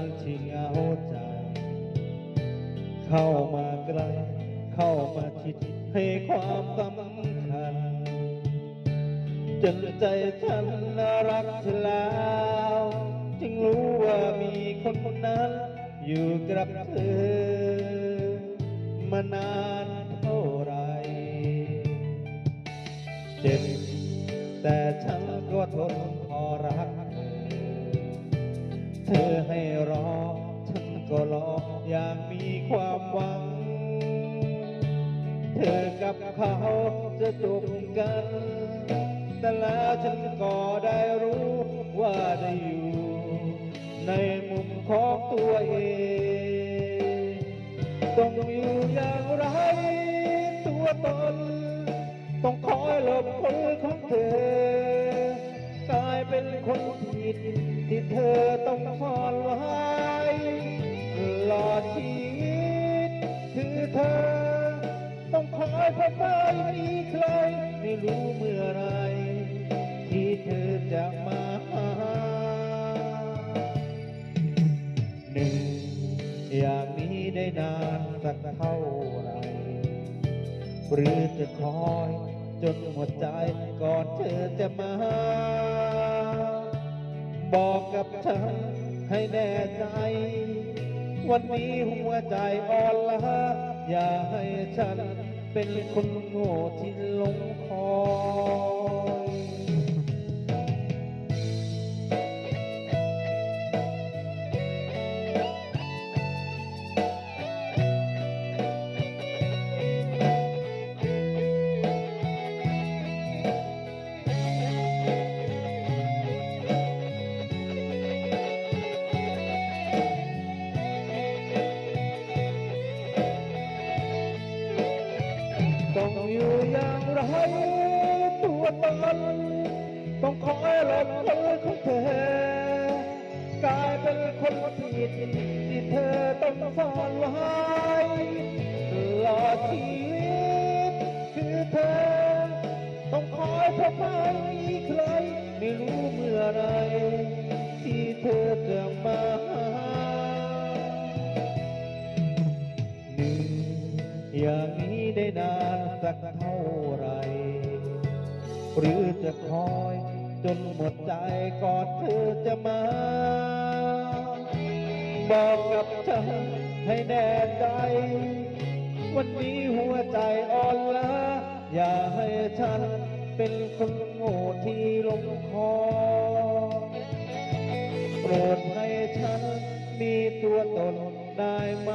ันที่เหงาใจ เข้ามาใกล้เข้ามาชิดให้ความสำคัญจนใจฉันรักเธอแล้วจึงรู้ว่ามีคนคนนั้น อยู่กับเธอมานานเท่าไรเจ็บแต่ฉันก็ทนพอรักเธอเธอให้ ก็รออย่างมีความหวัง เธอกับเขาจะจบกัน แต่แล้วฉันก็ได้รู้ว่าได้อยู่ ในมุมของตัวเอง ต้องอยู่อย่างไรตัวตน ต้องคอยหลบคนของเธอ กลายเป็นคนผิดที่เธอต้องซ่อนไว้ ต้องคอยพบไม่มีใครไม่รู้เมื่อไร ที่เธอจะมาหาหนึ่งอย่างนี้ได้นานสักเท่าไร หรือจะคอยจนหมดใจก่อนเธอจะมา บอกกับฉันให้แน่ใจ วันนี้หัวใจอ่อนล้าอย่าให้ฉัน เป็นคนโง่ที่หลงคอ ต้องอยู่อย่างไรตัวตนต้องคอยหลบคนของเธอกลายเป็นคนผิดที่เธอต้องซ่อนไว้ตลอดชีวิตคือเธอ ต้องคอยพบไม่มีใครไม่รู้เมื่อไรที่เธอจะมา ได้นานสักเท่าไร หรือจะคอยจนหมดใจก่อนเธอจะมา บอกกับฉันให้แน่ใจ วันนี้หัวใจอ่อนล้าอย่าให้ฉันเป็นคนโง่ที่ลงคอ โปรดให้ฉันมีตัวตนได้ไหม